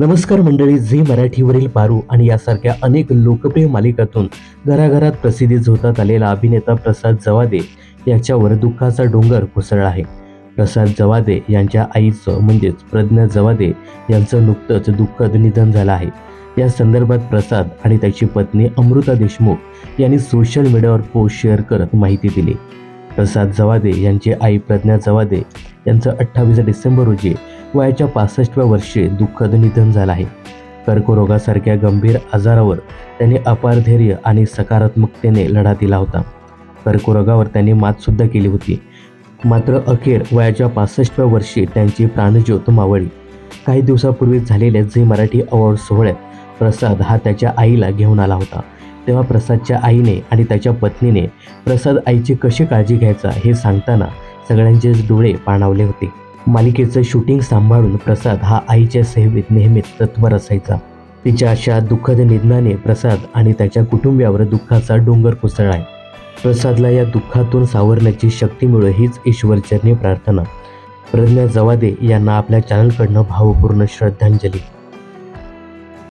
नमस्कार मंडळी झी मराठीवरील पारू आणि यासारख्या अनेक लोकप्रिय मालिकातून घराघरात प्रसिद्धी झोतात आलेला अभिनेता प्रसाद जवादे याच्यावर दुःखाचा डोंगर कोसळला आहे. प्रसाद जवादे यांच्या आईचं म्हणजेच प्रज्ञा जवादे यांचं नुकतंच दुःखद निधन झालं आहे. या संदर्भात प्रसाद आणि त्याची पत्नी अमृता देशमुख यांनी सोशल मीडियावर पोस्ट शेअर करत माहिती दिली. प्रसाद जवादे यांची आई प्रज्ञा जवादे यांचं अठ्ठावीस डिसेंबर रोजी वयाच्या पासष्टव्या वर्षी दुःखद निधन झालं आहे. कर्करोगासारख्या गंभीर आजारावर त्यांनी अपार धैर्य आणि सकारात्मकतेने लढा दिला होता. कर्करोगावर त्यांनी मातसुद्धा केली होती. मात्र अखेर वयाच्या पासष्टव्या वर्षी त्यांची प्राणज्योत मावळली. काही दिवसापूर्वी झालेल्या झी मराठी अवॉर्ड सोहळ्यात प्रसाद हा त्याच्या आईला घेऊन आला होता. तेव्हा प्रसादच्या आईने आणि त्याच्या पत्नीने प्रसाद आईची कशी काळजी घ्यायचा हे सांगताना सगळ्यांचेच डोळे पाणावले होते. मालिकेचं शूटिंग सांभाळून प्रसाद हा आईच्या सेवेत नेहमीच तत्पर असायचा. तिच्या अशा दुःखद निधनाने प्रसाद आणि त्याच्या कुटुंबियावर दुःखाचा डोंगर कोसळला आहे प्रसादला या दुःखातून सावरण्याची शक्ती मिळो हीच ईश्वरचरणी प्रार्थना. प्रज्ञा जवादे यांना आपल्या चॅनलकडनं भावपूर्ण श्रद्धांजली.